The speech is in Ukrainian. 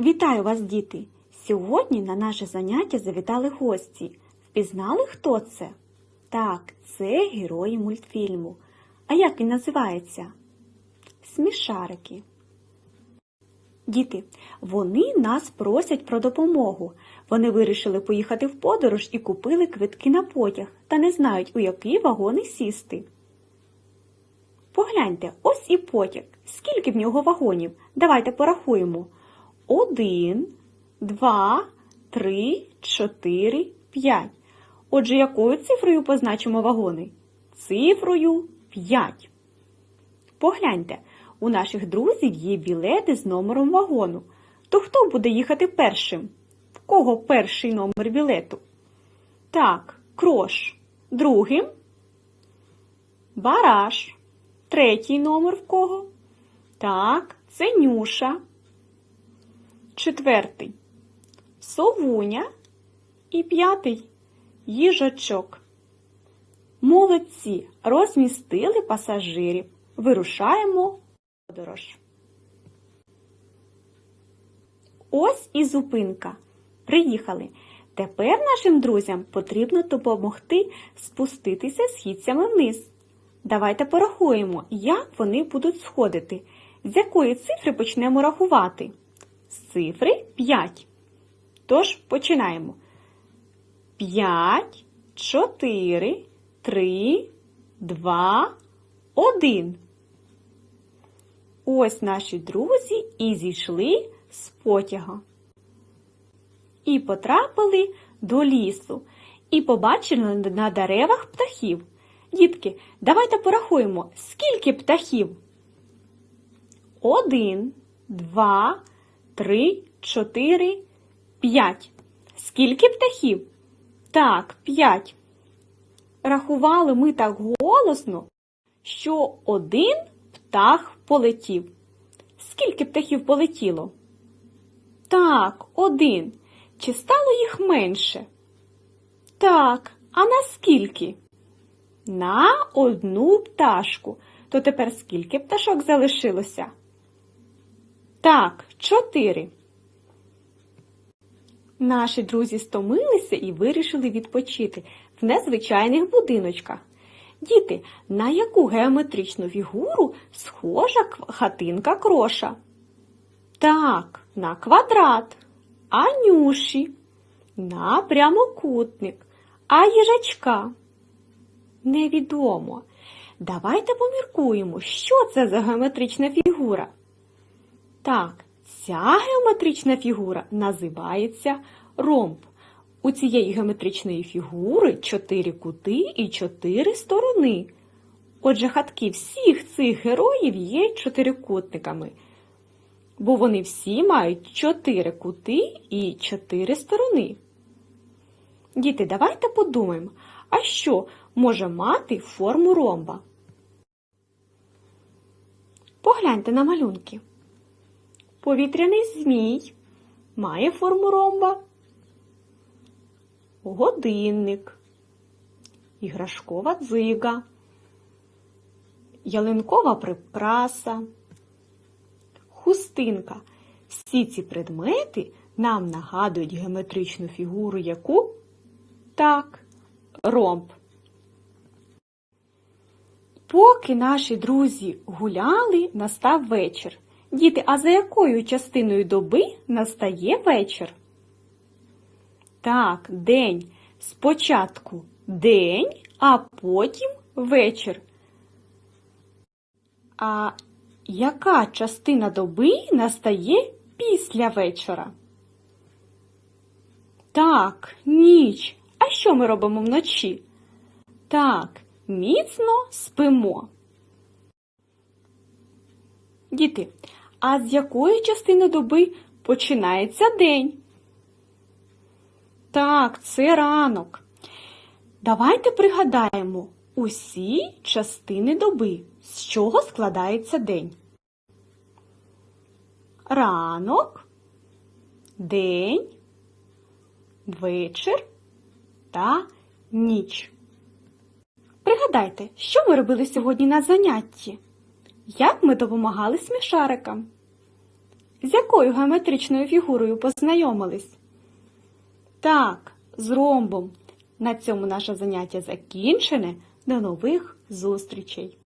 Вітаю вас, діти! Сьогодні на наше заняття завітали гості. Впізнали, хто це? Так, це герої мультфільму. А як він називається? Смішарики. Діти, вони нас просять про допомогу. Вони вирішили поїхати в подорож і купили квитки на потяг та не знають, у який вагони сісти. Погляньте, ось і потяг. Скільки в нього вагонів? Давайте порахуємо. Один, два, три, чотири, п'ять. Отже, якою цифрою позначимо вагони? Цифрою 5. Погляньте, у наших друзів є білети з номером вагону. То хто буде їхати першим? В кого перший номер білету? Так, крош. Другим? Бараш. Третій номер в кого? Так, це Нюша. Четвертий совуня і п'ятий їжачок. Молодці розмістили пасажирів. Вирушаємо в подорож. Ось і зупинка. Приїхали. Тепер нашим друзям потрібно допомогти спуститися східцями вниз. Давайте порахуємо, як вони будуть сходити. З якої цифри почнемо рахувати? З цифри 5. Тож починаємо. 5, 4, 3, 2, 1. Ось наші друзі і зійшли з потяга. І потрапили до лісу. І побачили на деревах птахів. Дітки, давайте порахуємо, скільки птахів? Один, два, три, чотири, п'ять. Скільки птахів? Так, п'ять. Рахували ми так голосно, що один птах полетів. Скільки птахів полетіло? Так, один. Чи стало їх менше? Так, а на скільки? На одну пташку. То тепер скільки пташок залишилося? Так, чотири. Наші друзі стомилися і вирішили відпочити в незвичайних будиночках. Діти, на яку геометричну фігуру схожа хатинка кроша? Так, на квадрат, а нюші, на прямокутник, а їжачка. Невідомо. Давайте поміркуємо, що це за геометрична фігура. Так, ця геометрична фігура називається ромб. У цієї геометричної фігури чотири кути і чотири сторони. Отже, хатки всіх цих героїв є чотирикутниками, бо вони всі мають чотири кути і чотири сторони. Діти, давайте подумаємо, а що може мати форму ромба? Погляньте на малюнки. Повітряний змій має форму ромба. Годинник, іграшкова дзига, ялинкова прикраса, хустинка. Всі ці предмети нам нагадують геометричну фігуру яку? Так, ромб. Поки наші друзі гуляли, настав вечір. Діти, а за якою частиною доби настає вечір? Так, день. Спочатку день, а потім вечір. А яка частина доби настає після вечора? Так, ніч. А що ми робимо вночі? Так, міцно спимо. Діти, а з якої частини доби починається день? Так, це ранок. Давайте пригадаємо усі частини доби, з чого складається день. Ранок, день, вечір та ніч. Пригадайте, що ми робили сьогодні на занятті? Як ми допомагали смішарикам? З якою геометричною фігурою познайомились? Так, з ромбом. На цьому наше заняття закінчене. До нових зустрічей!